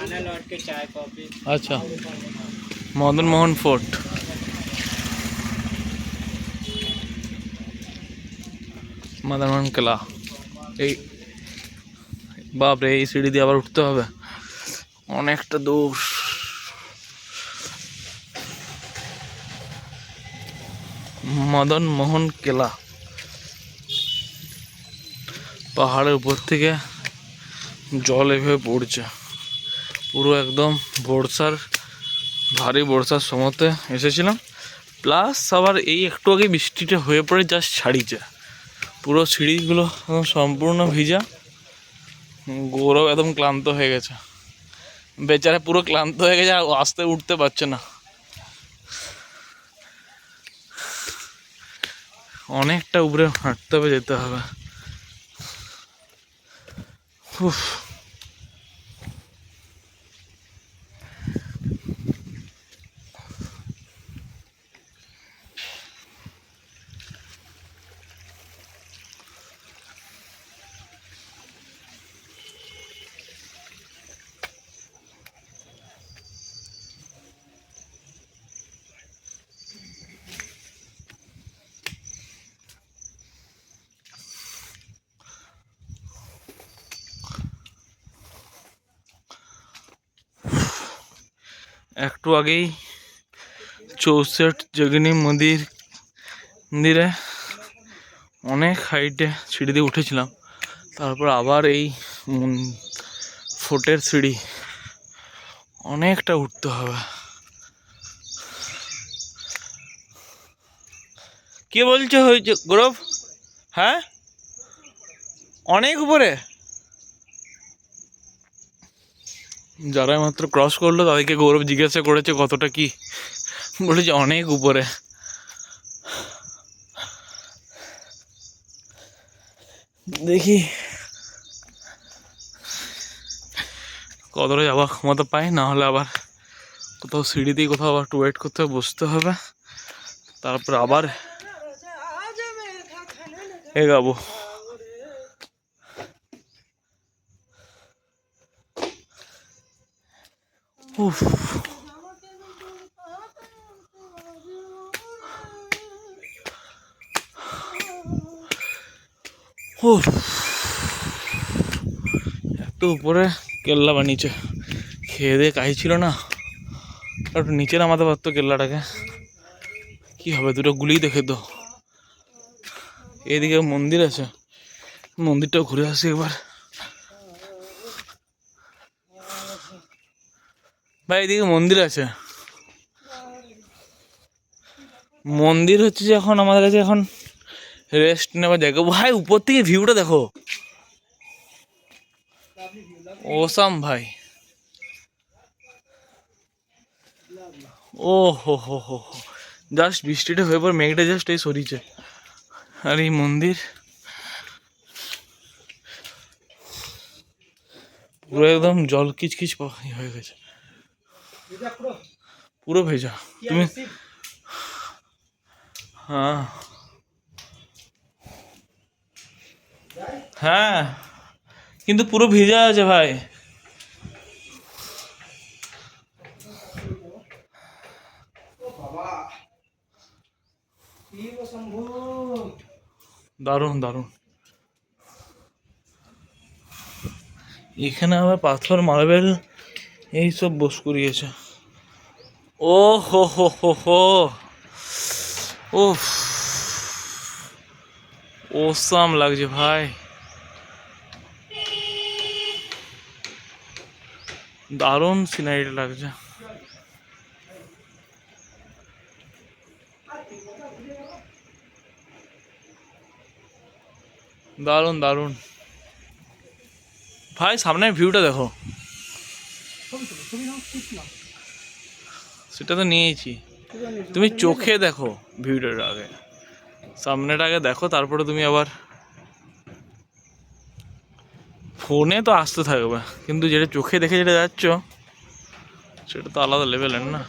खाना लौट के चाय कॉफी আচ্ছা মদন মোহন ফোর্ট মদন মোহন কেলা এই বাপরে এই সিঁড়ি দিয়ে আবার উঠতে হবে অনেকটা দূর মদন মোহন কেলা পাহাড়ের উপর থেকে জল এভাবে পড়ছে পুরো একদম বর্ষার, ভারী বর্ষার সময়তে এসেছিলাম। প্লাস আবার এই একটু আগে বৃষ্টিটা হয়ে পড়ে জাস্ট ছাড়িয়েছে। পুরো সিঁড়িগুলো একদম সম্পূর্ণ ভিজা। গৌরব একদম ক্লান্ত হয়ে গেছে। বেচারা পুরো ক্লান্ত হয়ে গেছে, আর আস্তে উঠতে পারছে না। অনেকটা উপরে হাঁটতে হবে, যেতে হবে। উফ। একটু আগেই চৌষট যোগিনী মন্দির, মন্দিরে অনেক হাইটে সিঁড়ি দিয়ে উঠেছিলাম। তারপর আবার এই ফোর্টের সিঁড়ি। অনেকটা উঠতে হবে। কে বলছো হয়েছে গৌরব হ্যাঁ? অনেক উপরে? যারা মাত্র ক্রস করল তাদেরকে গৌরব জিজ্ঞাসা করেছে কতটা কি। বলেছে অনেক উপরে। দেখি। কতটা যাওয়ার ক্ষমতা পাই না হলে আবার কোথাও সিঁড়ি দিয়ে কোথাও আবার একটু ওয়েট করতে হবে বসতে হবে। তারপর আবার এগাবো। উফ। উফ এত উপরে কেল্লা বানিয়েছে। খেয়ে দিয়ে কাহি ছিল না। একটু নিচে নামাতে পারতো কেল্লাটাকে। কি হবে, দুটো গুলি দেখে তো এদিকে মন্দির আছে। মন্দিরটাও ঘুরে আসি এবার। ভাই, এদিকে মন্দির আছে। মন্দির হচ্ছে যে এখন আমাদের কাছে এখন রেস্ট নেওয়ার জায়গা। ভাই, উপর থেকে ভিউটা দেখো। ওসাম ভাই। ও হো হো হো জাস্ট বৃষ্টিটা হয়ে পর মেঘটা জাস্ট এই সরিয়েছে। আর এই মন্দির পুরো একদম জল কিচকিচ হয়ে গেছে। পুরো? ভেজা। তুমি হ্যাঁ। হ্যাঁ। কিন্তু পুরো ভেজা আছে ভাই। দারুণ দারুণ। এখানে আবার পাথর মার্বেল এইসব বস করিয়েছে। ও হো হো হো হো। উফ। ওসাম লাগছে ভাই। দারুণ সিনারিটা লাগছে। দারুণ দারুণ। ভাই, সামনের ভিউটা দেখো। সেটা তো নিয়েছি তুমি চোখে দেখো ভিউটার আগে। সামনেটা আগে দেখো, তারপরে তুমি আবার ফোনে তো আসতে থাকবে, কিন্তু যেটা চোখে দেখে যেটা যাচ্ছ, সেটা তো আলাদা লেভেলের না?